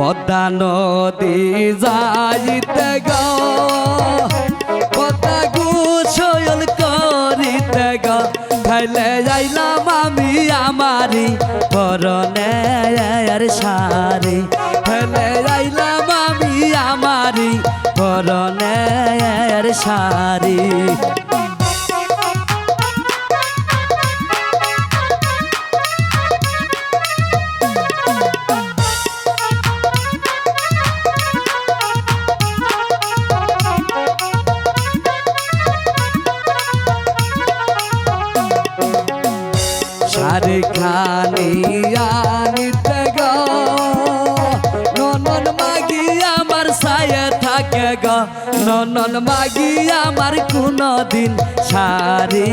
পদ্মা নদী যাইতে গো। পদ্মা গুছল করিতে গো। খাইলে যাইলাম আমি আমারি পরনে আর সারি খাইলে যাইলাম আমি আমারি পরনে আর সারি সারে খানি আনিতে গো ননন মাগি আমার সায়ে থাকে গো ননন মাগি আমার কোনো দিন সারি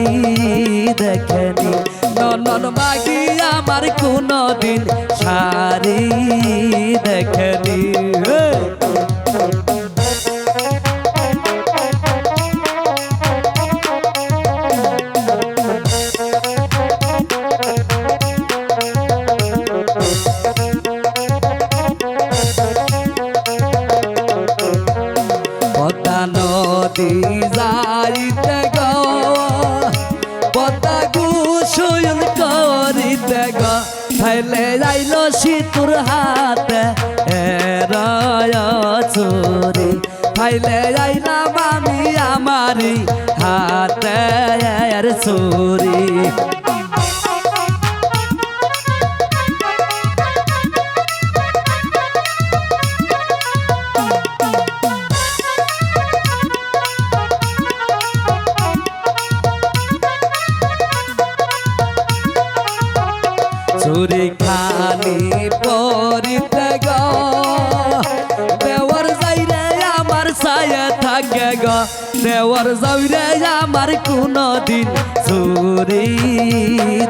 দেখেনি ননন মাগি আমার কোনো দিন পদ্মা গুসুল করিতে গো। ফাইলে যাইল সিতুর হাতে এরয় চুরি। ফাইলে যাইলাম আমি আমারি হাতে এর চুরি। চুরি খানি পরিতে গো দেওয়ার যাইরে আমার সায়ে থাকে গো। দেওয়ার যাইরে আমার কোনো দিন চুরি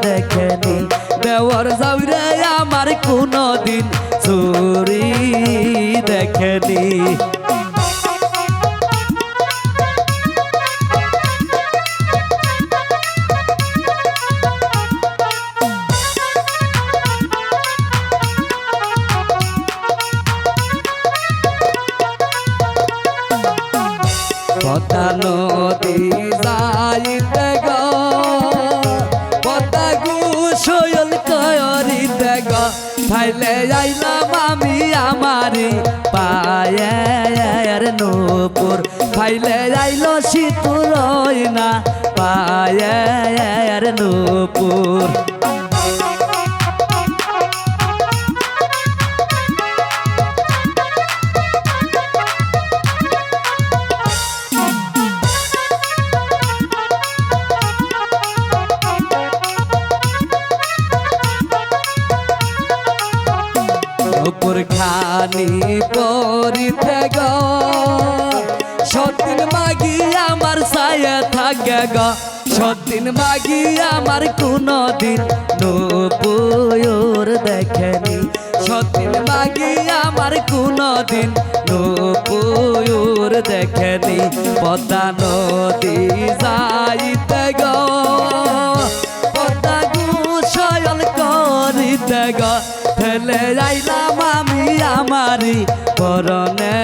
দেখেনি। দেওয়ার যাইরে আমার কোনো দিন চুরি দেখেনি। পদ্মা নদী যাইতে গো। পদ্মা গুসল করিতে গো। ফাইলে যাইলাম আমি আমারি পায়ের নূপুর। ফাইলে যাইল শীতুর না পায়ের নূপুর। খানি পরিতে গো। সদিন মাগি আমার সায়ে থাকে গো। সদিন মাগি আমার কোনো দিন নপুর দেখেনি। সদিন মাগি আমার কোনো দিন নপুর দেখেনি। পদ্মা নদী যাইতে গো। পদ্মা গুসল করিতে গো। ফেলে যাইলাম আমি আমারি পরনে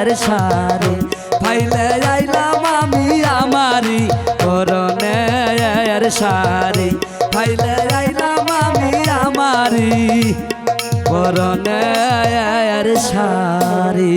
আর সারি ফাইলে যাইলাম আমি আমারি পরনে আর সারি ফাইলে যাইলাম আমি আমারি পরনে আর সারি